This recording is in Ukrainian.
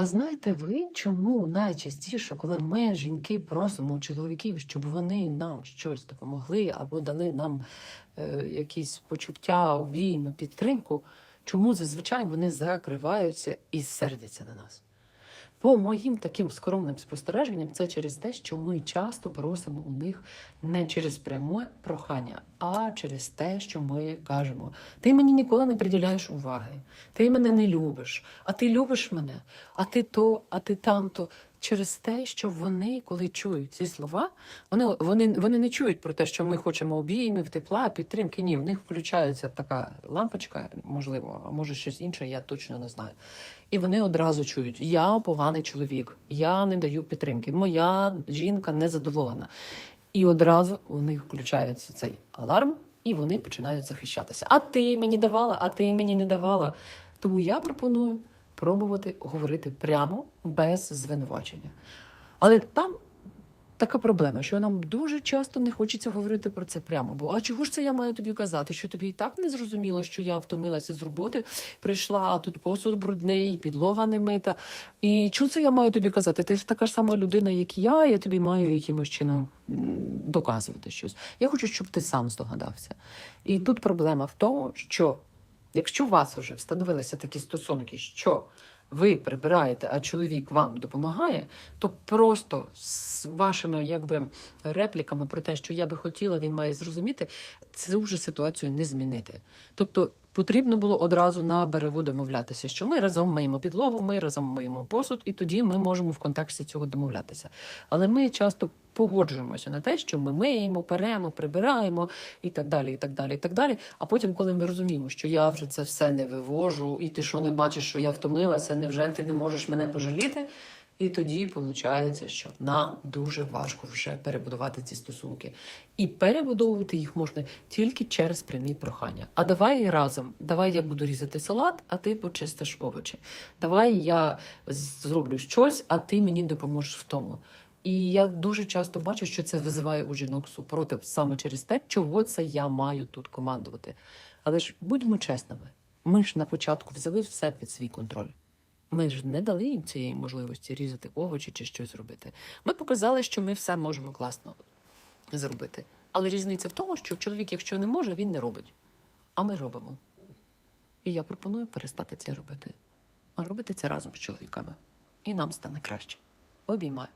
А знаєте ви, чому найчастіше, коли ми, жінки, просимо чоловіків, щоб вони нам щось допомогли або дали нам е, якісь почуття, обійми, підтримку, чому зазвичай вони закриваються і сердяться на нас? По моїм таким скромним спостереженням, це через те, що ми часто просимо у них не через пряме прохання, а через те, що ми кажемо: ти мені ніколи не приділяєш уваги, ти мене не любиш, а ти любиш мене, а ти то, а ти тамто. Через те, що вони, коли чують ці слова, вони, вони, вони не чують про те, що ми хочемо обіймів, тепла, підтримки. Ні, в них включається така лампочка, можливо, а може щось інше, я точно не знаю. І вони одразу чують: я поганий чоловік, я не даю підтримки, моя жінка незадоволена. І одразу у них включається цей аларм, і вони починають захищатися. А ти мені давала, а ти мені не давала. Тому я пропоную пробувати говорити прямо без звинувачення. Але там така проблема, що нам дуже часто не хочеться говорити про це прямо. Бо а чого ж це я маю тобі казати? Що тобі і так не зрозуміло, що я втомилася з роботи, прийшла, а тут посуд брудний, підлога не мита. І чого це я маю тобі казати? Ти ж така ж сама людина, як і я, я тобі маю якимось чином доказувати щось. Я хочу, щоб ти сам здогадався. І тут проблема в тому, що якщо у вас вже встановилися такі стосунки, що ви прибираєте, а чоловік вам допомагає, то просто з вашими якби репліками про те, що я би хотіла, він має зрозуміти, цю вже ситуацію не змінити. Тобто потрібно було одразу на берегу домовлятися, що ми разом миємо підлогу, ми разом миємо посуд, і тоді ми можемо в контексті цього домовлятися. Але ми часто погоджуємося на те, що ми миємо, перемо, прибираємо і так далі, і так далі, і так далі. А потім, коли ми розуміємо, що я вже це все не вивожу, і ти що не бачиш, що я втомилася, невже ти не можеш мене пожаліти? І тоді виходить, що нам дуже важко вже перебудувати ці стосунки. І перебудовувати їх можна тільки через прямі прохання. А давай разом, давай я буду різати салат, а ти почистиш овочі. Давай я зроблю щось, а ти мені допоможеш в тому. І я дуже часто бачу, що це визиває у жінок супротив саме через те, чого це я маю тут командувати. Але ж будьмо чесними, ми ж на початку взяли все під свій контроль. Ми ж не дали їм цієї можливості різати овочі чи щось робити. Ми показали, що ми все можемо класно зробити. Але різниця в тому, що чоловік, якщо не може, він не робить. А ми робимо. І я пропоную перестати це робити. А робити це разом з чоловіками. І нам стане краще. Обіймаю.